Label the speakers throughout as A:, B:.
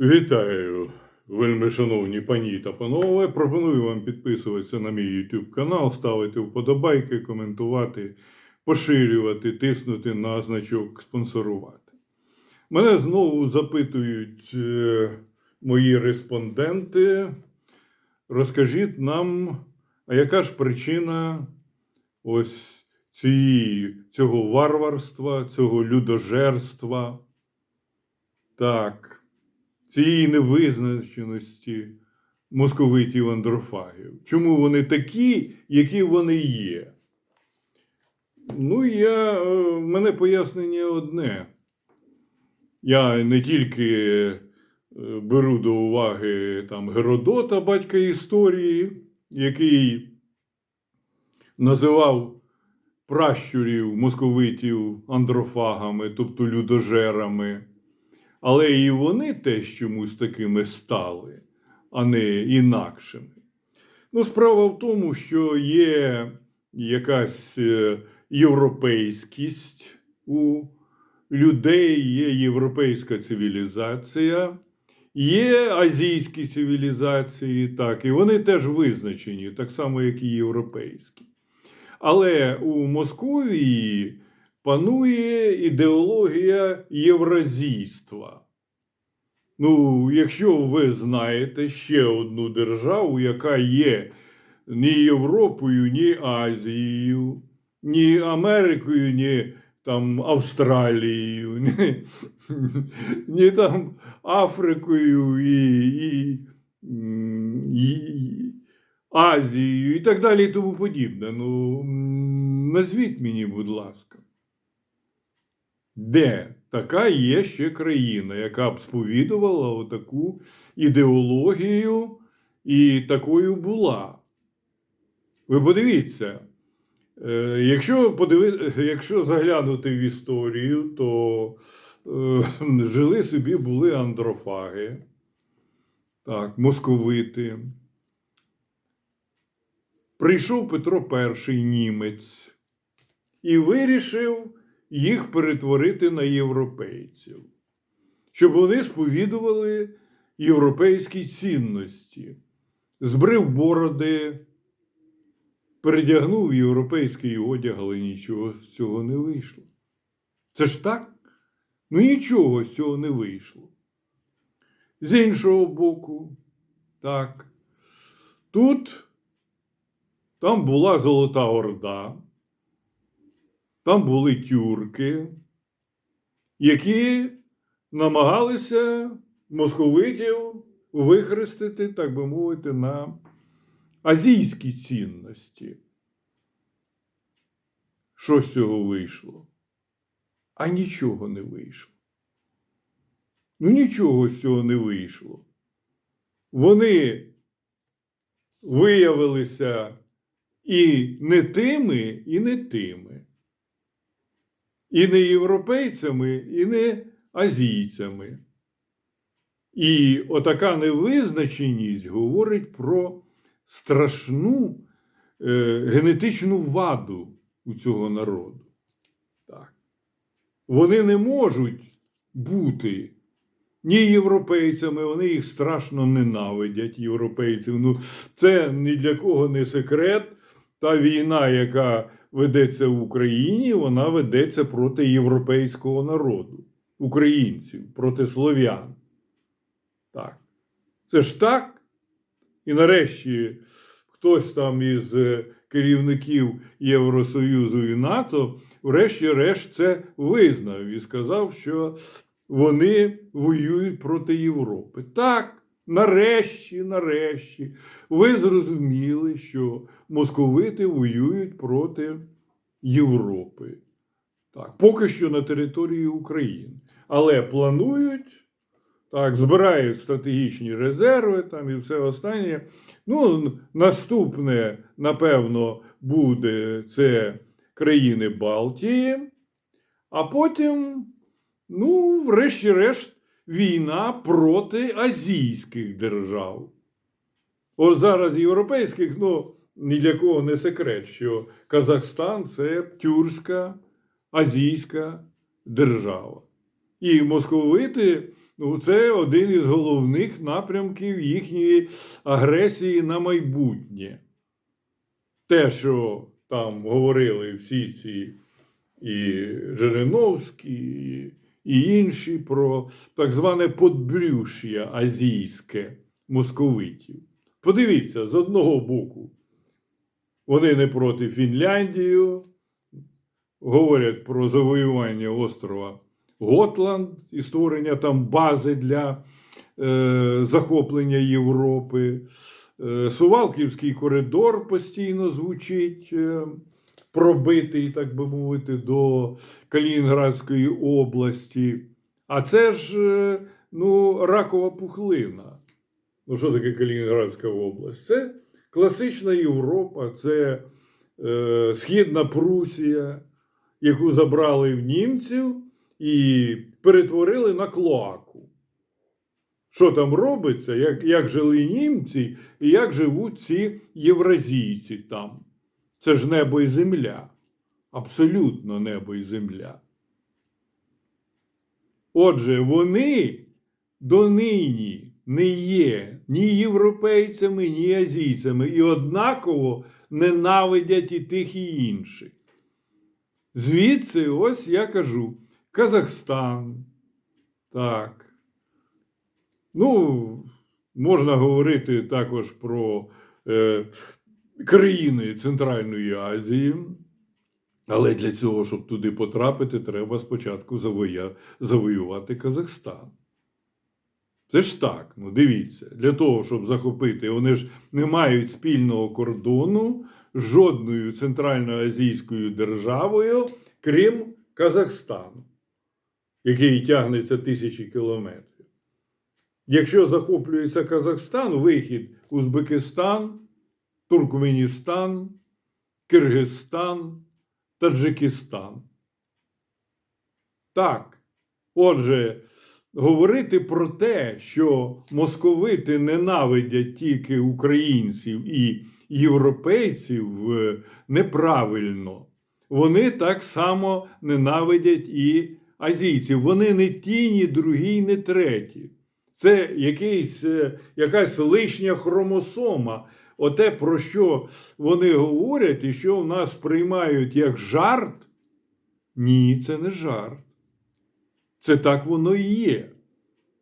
A: Вітаю, вельми шановні пані та панове. Пропоную вам підписуватися на мій YouTube канал, ставити вподобайки, коментувати, поширювати, тиснути на значок спонсорувати. Мене знову запитують е, мої респонденти. Розкажіть нам, а яка ж причина ось цієї, цього варварства, цього людожерства? Так цієї невизначеності московитів андрофагів. Чому вони такі, які вони є? Ну, я, е, мене пояснення одне. Я не тільки е, беру до уваги там, Геродота, батька історії, який називав пращурів московитів андрофагами, тобто людожерами. Але і вони теж чомусь такими стали, а не інакшими. Ну, справа в тому, що є якась е, європейськість у людей, є європейська цивілізація, є азійські цивілізації, так, і вони теж визначені, так само, як і європейські. Але у Московії панує ідеологія євразійства. Ну, якщо ви знаєте ще одну державу, яка є ні Європою, ні Азією, ні Америкою, ні там Австралією, ні, ні там Африкою і, і, і Азією і так далі і тому подібне. Ну, назвіть мені, будь ласка. Де така є ще країна, яка б сповідувала отаку ідеологію і такою була? Ви подивіться, е, якщо, подиви... якщо заглянути в історію, то е, жили собі були андрофаги, так, московити. Прийшов Петро І німець і вирішив їх перетворити на європейців, щоб вони сповідували європейські цінності, збрив бороди, передягнув європейський одяг, але нічого з цього не вийшло. Це ж так? Ну нічого з цього не вийшло. З іншого боку, так, тут там була Золота Орда. Там були тюрки, які намагалися московитів вихрестити, так би мовити, на азійські цінності. Що з цього вийшло? А нічого не вийшло. Ну, нічого з цього не вийшло. Вони виявилися і не тими, і не тими і не європейцями, і не азійцями. І отака невизначеність говорить про страшну е, генетичну ваду у цього народу. Так. Вони не можуть бути ні європейцями, вони їх страшно ненавидять, європейців. Ну, Це ні для кого не секрет. Та війна, яка ведеться в Україні, вона ведеться проти європейського народу, українців, проти слов'ян. Так. Це ж так. І нарешті хтось там із е, керівників Євросоюзу і НАТО, врешті-решт, це визнав і сказав, що вони воюють проти Європи. Так. Нарешті, нарешті, ви зрозуміли, що московити воюють проти Європи. Так, поки що на території України. Але планують, так, збирають стратегічні резерви там і все останнє. Ну, наступне, напевно, буде це країни Балтії, а потім, ну, врешті-решт війна проти азійських держав. От зараз європейських, ну, ні для кого не секрет, що Казахстан це тюркська азійська держава. І московити ну, це один із головних напрямків їхньої агресії на майбутнє. Те, що там говорили всі ці і Жириновські, і, і інші про так зване подбрюш'я азійське московитів. Подивіться, з одного боку, вони не проти Фінляндії, говорять про завоювання острова Готланд і створення там бази для е, захоплення Європи. Е, Сувалківський коридор постійно звучить, е, пробитий, так би мовити, до Калінінградської області. А це ж е, ну, ракова пухлина. Ну, що таке Калінінградська область? Це класична Європа, це е, Східна Прусія, яку забрали в німців і перетворили на клоаку. Що там робиться, як, як жили німці і як живуть ці євразійці там? Це ж небо і земля. Абсолютно небо і земля. Отже, вони донині не є ні європейцями, ні азійцями, і однаково ненавидять і тих, і інших. Звідси, ось я кажу, Казахстан. Так. Ну, можна говорити також про е, країни Центральної Азії. Але для цього, щоб туди потрапити, треба спочатку завоювати Казахстан. Це ж так, ну дивіться, для того, щоб захопити, вони ж не мають спільного кордону з жодною центральноазійською державою, крім Казахстану, який тягнеться тисячі кілометрів. Якщо захоплюється Казахстан, вихід Узбекистан, Туркменістан, Киргизстан, Таджикистан. Так. Отже, говорити про те, що московити ненавидять тільки українців і європейців е, неправильно. Вони так само ненавидять і азійців. Вони не ті, ні другі, ні треті. Це якийсь, е, якась лишня хромосома. Оте, про що вони говорять, і що в нас приймають як жарт. Ні, це не жарт. Це так воно і є.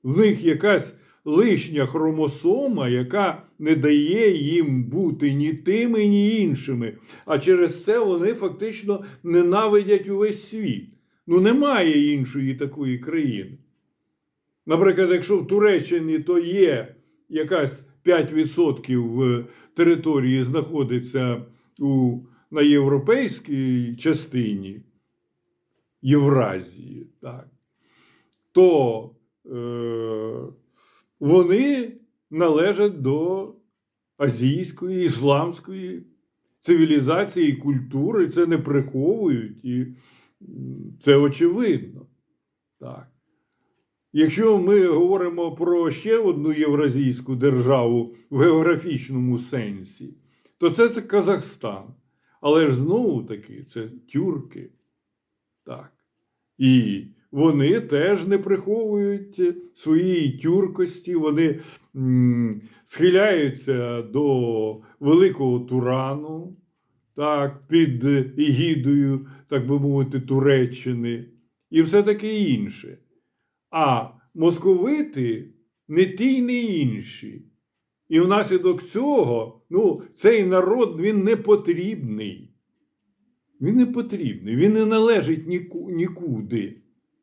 A: В них якась лишня хромосома, яка не дає їм бути ні тими, ні іншими. А через це вони фактично ненавидять увесь світ. Ну, немає іншої такої країни. Наприклад, якщо в Туреччині то є якась 5% території знаходиться у, на європейській частині Євразії, так, то е, вони належать до азійської, ісламської цивілізації і культури, це не приховують, і це очевидно. Так. Якщо ми говоримо про ще одну євразійську державу в географічному сенсі, то це, це Казахстан. Але ж знову таки це тюрки. Так. І вони теж не приховують своєї тюркості, вони схиляються до великого Турану, так, під егідою, так би мовити, Туреччини, і все таке інше. А московити не ті й не інші. І внаслідок цього ну, цей народ він не потрібний. Він не потрібний, він не належить ніку, нікуди.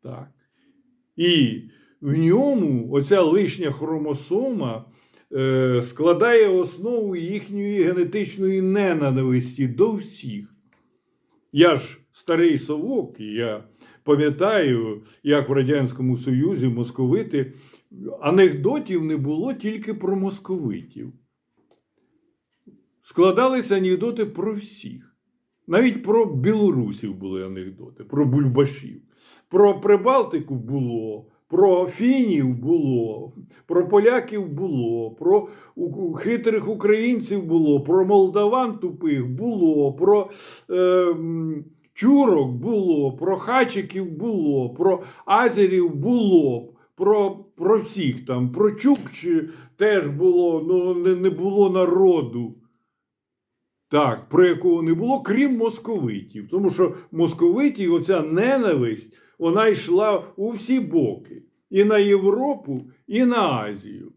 A: Так. І в ньому оця лишня хромосома е, складає основу їхньої генетичної ненависті до всіх. Я ж старий совок, і я пам'ятаю, як в Радянському Союзі московити анекдотів не було тільки про московитів. Складалися анекдоти про всіх. Навіть про білорусів були анекдоти, про бульбашів. Про Прибалтику було, про фінів було, про поляків було, про хитрих українців було, про молдаван тупих було, про е, чурок було, про хачиків було, про азерів було, про, про всіх там, про Чукчі теж було, ну не, не було народу. Так, про якого не було, крім московитів. Тому що московитів, оця ненависть, вона йшла у всі боки. І на Європу, і на Азію.